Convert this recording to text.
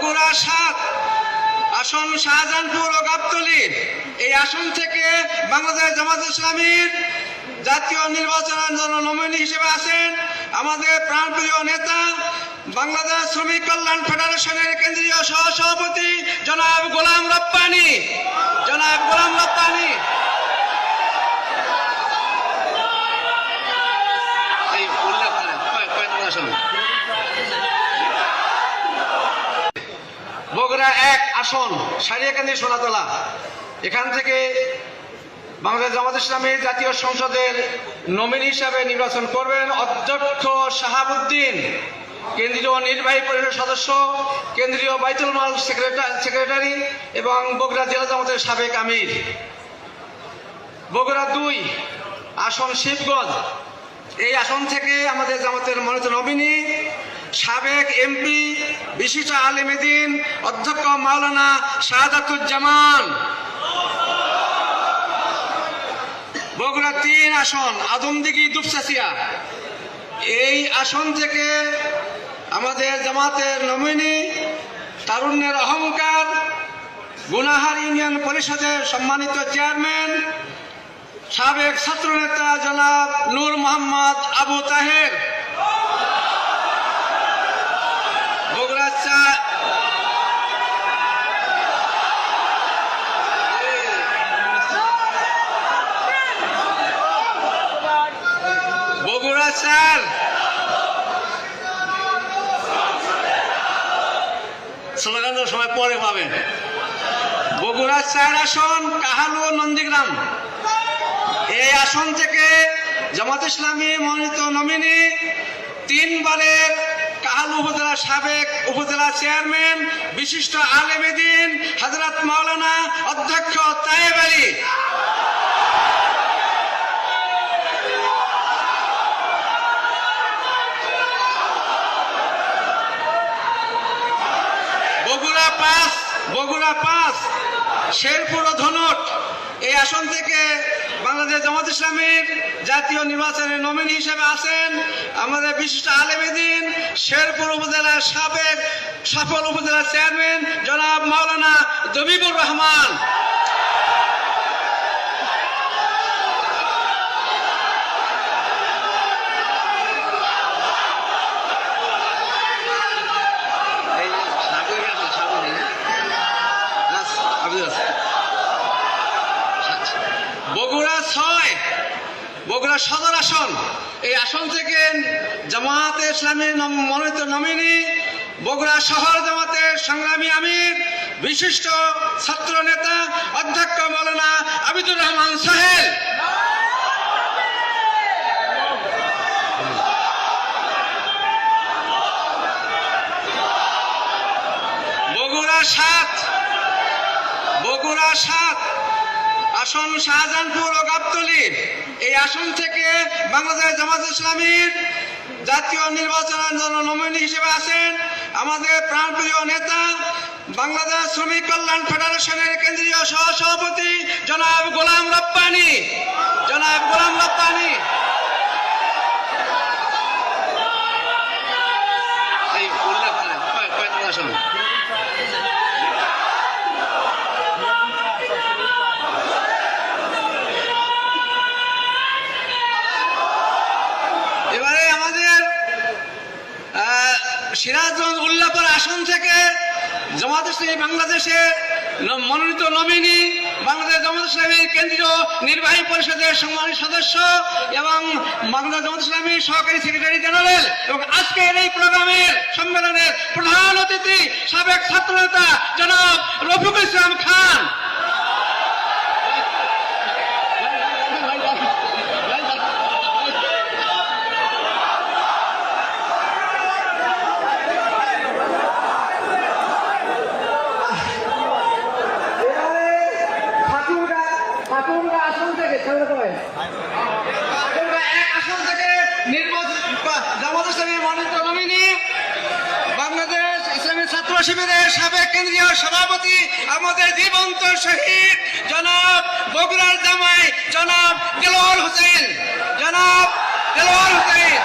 বগুড়া সাত আসন শাহজাহানপুর ও গাবতলী এই আসন থেকে বাংলাদেশ জামাত ইসলামীর জাতীয় নির্বাচনের জন্য নমিনি হিসেবে আছেন আমাদের প্রাণপ্রিয় নেতা বাংলাদেশ শ্রমিক কল্যাণ ফেডারেশনের কেন্দ্রীয় সহসভাপতি জনাব গোলাম রব্বানি জনাব গোলাম রব্বানি এই উল্লেখ করেন কয় কয় নম্বর আসন বগুড়া এক আসন সারিয়াকান্দি সোনাতলা। এখান থেকে বাংলাদেশ জামাত ইসলামী জাতীয় সংসদের নমিনি হিসাবে নির্বাচন করবেন অধ্যক্ষ শাহাবুদ্দিন, কেন্দ্রীয় নির্বাহী পরিষদের সদস্য, কেন্দ্রীয় বাইতুল মাল সেক্রেটারি সেক্রেটারি এবং বগুড়া জেলা জামাতের সাবেক আমির। বগুড়া দুই আসন শিবগঞ্জ। এই আসন থেকে আমাদের জামাতের মনোনীত নমিনী সাবেক এমপি বিশিষ্ট আলিমেদিন অধ্যক্ষ মাওলানা শাহাদাতুজ্জামান। বগুড়া তিন আসন, আদমদিঘি দুপসাসিয়া। এই আসন থেকে আমাদের জামাতের নমিনী, তারুণ্যের অহংকার, গুনাহার ইউনিয়ন পরিষদের সম্মানিত চেয়ারম্যান, সাবেক ছাত্রনেতা জনাব নূর মোহাম্মদ আবু তাহের বগুড়া চা চার স্লোগান সময় পরে পাবেন বগুড়া চার আসন, কাহালু নন্দীগ্রাম। এই আসন থেকে জামাত ইসলামী মনোনীত নমিনি তিনবারের কাহালু উপজেলা সাবেক উপজেলা চেয়ারম্যান, বিশিষ্ট আলেমেদিন হজরত মাওলানা অধ্যক্ষ তায়েব বগুড়া পাঁচ বগুড়া পাঁচ শেরপুর ও ধনট। এই আসন থেকে বাংলাদেশ জামাত ইসলামীর জাতীয় নির্বাচনের নমিনি হিসেবে আছেন আমাদের বিশিষ্ট আলেমেদিন শেরপুর উপজেলার সাবেক সফল উপজেলার চেয়ারম্যান জনাব মাওলানা জবিবুর রহমান। বগুড়া সদর আসন। এই আসন থেকে জামাতে ইসলামী মনোনীত নমিনি বগুড়া শহর জামাতের সংগ্রামী আমির, বিশিষ্ট ছাত্র নেতা অধ্যক্ষ মৌলানা আবিদুর রহমান সাহেব। বগুড়া সাত বগুড়া সাত, আসন শাহজাহানপুর ও এই আসন থেকে বাংলাদেশ জামাত ইসলামীর জাতীয় নির্বাচনের জন্য নমিনি হিসেবে আছেন আমাদের প্রাণপ্রিয় নেতা বাংলাদেশ শ্রমিক কল্যাণ ফেডারেশনের কেন্দ্রীয় সহসভাপতি জনাব গোলাম রব্বানি। জনাব গোলাম রব্বানি। এই সিরাজগঞ্জ উল্লাপর আসন থেকে জামাত ইসলামী বাংলাদেশের ন- মনোনীত নমিনি, বাংলাদেশ জামাত ইসলামী কেন্দ্রীয় নির্বাহী পরিষদের সম্মানিত সদস্য এবং বাংলাদেশ জামাত ইসলামী সহকারী সেক্রেটারি জেনারেল এবং আজকের এই প্রোগ্রামের সম্মেলনের প্রধান অতিথি সাবেক ছাত্রনেতা জনাব রফিকুল ইসলাম খান এবারে ঠাকুরগা ঠাকুরগা আসন থেকে খেলা করেন ঠাকুরগা এক আসন থেকে নির্বাচন জামাত ইসলামী মনোনীত নমিনি বাংলাদেশ ইসলামী ছাত্র শিবিরের সাবেক কেন্দ্রীয় সভাপতি, আমাদের জীবন্ত শহীদ জনাব বগুড়ার জামাই জনাব দেলোয়ার হোসেন জনাব দেলোয়ার হোসেন